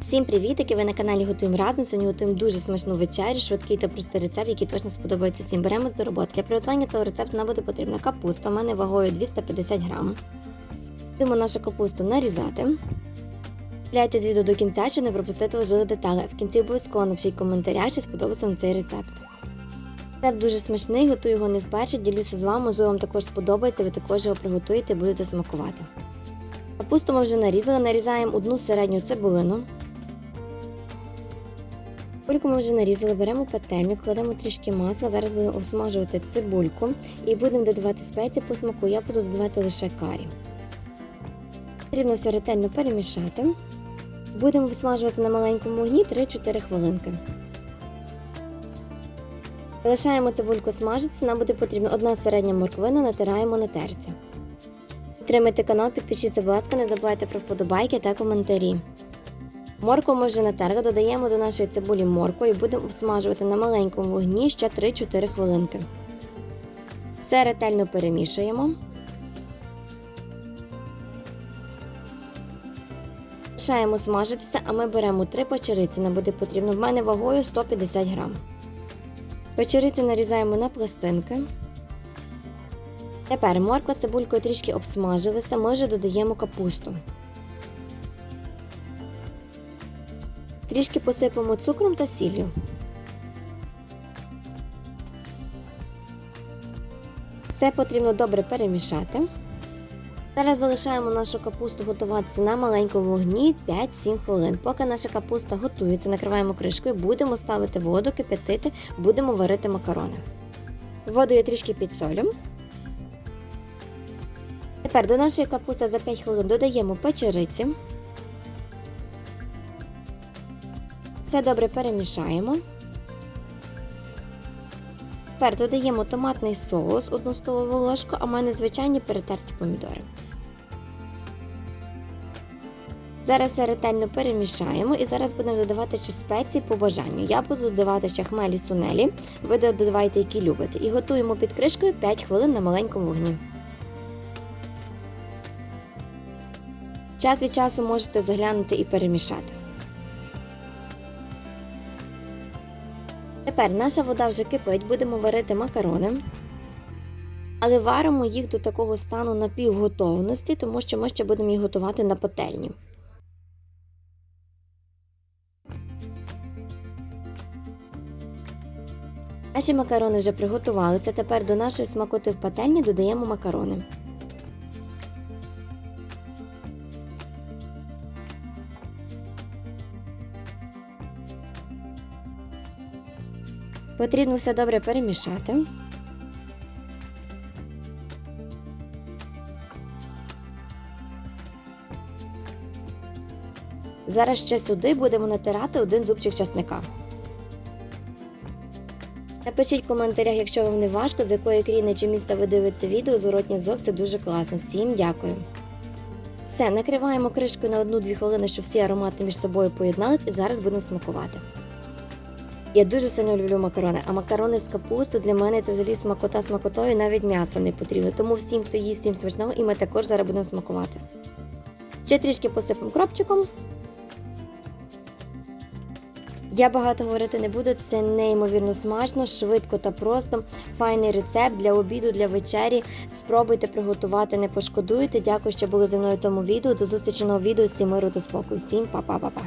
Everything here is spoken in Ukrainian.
Всім привітики! Ви на каналі Готуємо разом. Сьогодні готуємо дуже смачну вечерю, швидкий та простий рецепт, який точно сподобається всім. Беремось до роботи. Для приготування цього рецепту нам буде потрібна капуста. У мене вагою 250 грам. Будемо нашу капусту нарізати. Дивляйтесь відео до кінця, щоб не пропустити важливі деталі. В кінці обов'язково напишіть коментаря, чи сподобався вам цей рецепт. Рецепт дуже смачний, готую його не вперше, ділюся з вами, можливо, вам також сподобається, ви також його приготуєте і будете смакувати. Капусту ми вже нарізали, нарізаємо одну середню цибулину. Цибульку ми вже нарізали, беремо пательню, кладемо трішки масла. Зараз будемо обсмажувати цибульку і будемо додавати спеції по смаку. Я буду додавати лише карі. Потрібно все ретельно перемішати. Будемо обсмажувати на маленькому вогні 3-4 хвилинки. Залишаємо цибульку смажитися, нам буде потрібна одна середня морквина, натираємо на терці. Підтримайте канал, підпишіться, будь ласка, не забувайте про вподобайки та коментарі. Моркву ми вже натерли, додаємо до нашої цибулі моркву і будемо обсмажувати на маленькому вогні ще 3-4 хвилинки. Все ретельно перемішуємо. Лишаємо смажитися, а ми беремо 3 печериці. Нам буде потрібно в мене вагою 150 грам. Печериці нарізаємо на пластинки. Тепер морква цибулькою трішки обсмажилися, ми вже додаємо капусту. Трішки посипемо цукром та сіллю. Все потрібно добре перемішати. Зараз залишаємо нашу капусту готуватися на маленькому вогні 5-7 хвилин. Поки наша капуста готується, накриваємо кришкою, будемо ставити воду, кипятити, будемо варити макарони. Воду я трішки підсолю. Тепер до нашої капусти за 5 хвилин додаємо печериці. Все добре перемішаємо. Тепер додаємо томатний соус, 1 столову ложку, а в мене звичайні перетерті помідори. Зараз все ретельно перемішаємо і зараз будемо додавати ще спеції по бажанню. Я буду додавати ще хмелі сунелі, ви додавайте, які любите. І готуємо під кришкою 5 хвилин на маленькому вогні. Час від часу можете заглянути і перемішати. Тепер наша вода вже кипить, будемо варити макарони. Але варимо їх до такого стану напівготовності, тому що ми ще будемо їх готувати на пательні. Наші макарони вже приготувалися. Тепер до нашої смакоти в пательні додаємо макарони. Потрібно все добре перемішати. Зараз ще сюди будемо натирати один зубчик часника. Напишіть в коментарях, якщо вам не важко, з якої країни чи міста ви дивитеся відео, зворотній звук це дуже класно. Всім дякую. Все, накриваємо кришкою на 1-2 хвилини, щоб всі аромати між собою поєднались, і зараз будемо смакувати. Я дуже сильно люблю макарони, а макарони з капусту для мене це взагалі смакота смакотою, навіть м'яса не потрібно. Тому всім, хто їсть всім смачного, і ми також зараз будемо смакувати. Ще трішки посипемо кропчиком. Я багато говорити не буду, це неймовірно смачно, швидко та просто. Файний рецепт для обіду, для вечері. Спробуйте приготувати, не пошкодуєте. Дякую, що були зі мною в цьому відео. До зустрічі нового відео. Всім миру та спокою. Всім па-па-па-па.